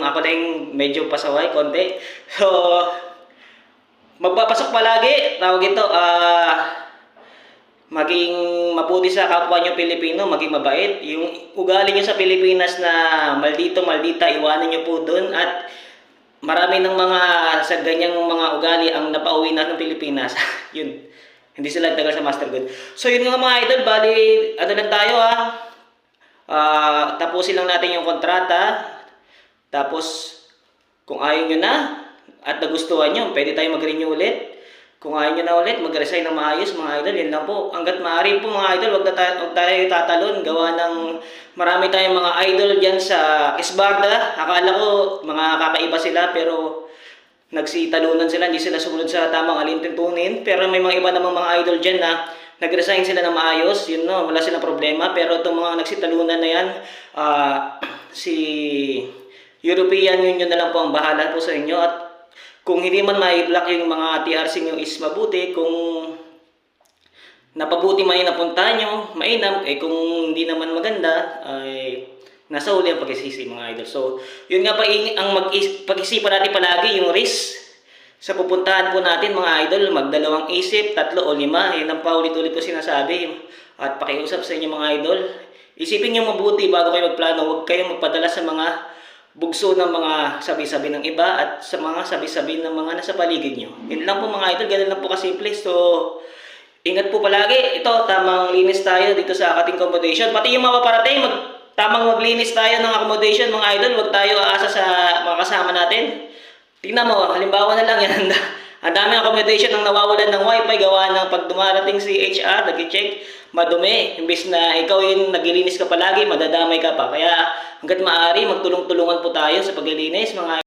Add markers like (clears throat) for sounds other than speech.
Ako na yung medyo pasaway, konti. So, magpapasok palagi. Tawag ito, ah, maging mabuti sa kapwa nyo Pilipino, maging mabait. Yung ugali nyo sa Pilipinas na maldito, maldita, iwanan nyo po doon. At marami ng mga sa ganyang mga ugali ang napauwi na ng Pilipinas. (laughs) yun. Hindi sila tagal sa Master Good. So yun nga mga idol, bali, ano lang tayo ha. Ah, tapusin lang natin yung kontrata. Tapos, kung ayaw nyo na at nagustuhan nyo, pwede tayo mag-renew ulit. Kung ayaw nyo na ulit, mag-resign ng maayos mga idol. Yan lang po. Hanggat maaari po mga idol, wag, na tayo, wag tayo tatalon. Gawa ng marami tayong mga idol dyan sa Isbarda. Akala ko mga kakaiba sila pero nagsitalunan sila, hindi sila sumunod sa tamang alintuntunin. Pero may mga iba namang mga idol dyan na nag-resign sila ng maayos, yun no, wala silang problema. Pero itong mga nagsitalunan na yan, ah, (clears throat) si European Union na lang po ang bahala po sa inyo. At kung hindi man ma-block yung mga TRC nyo is mabuti, kung napabuti man yung napunta nyo, mainam, eh kung hindi naman maganda, ay nasa uli ang pag-isisi mga idol. So, yun nga pa ang pag-isipan natin palagi yung risk sa pupuntahan po natin mga idol, magdalawang isip, tatlo o lima, yan ang paulit-ulit ko sinasabi. At pakiusap sa inyo mga idol, isipin nyo mabuti bago kayo magplano, huwag kayong magpadala sa mga bugso ng mga sabi-sabi ng iba at sa mga sabi-sabi ng mga nasa paligid nyo. Yun lang po mga idol, ganun lang po kasimple. So, ingat po palagi. Ito, tamang linis tayo dito sa ating accommodation. Pati yung mga paparating, mag, tamang maglinis tayo ng accommodation mga idol. Huwag tayo aasa sa mga kasama natin. Tingnan mo, halimbawa na lang yan. (laughs) Ang daming accommodation ang nawawalan ng wifi gawa ng pag dumarating si HR, nag-check, madumi. Imbis na ikaw yung naglilinis ka palagi, madadamay ka pa. Kaya hanggat maaari, magtulong-tulungan po tayo sa paglilinis mga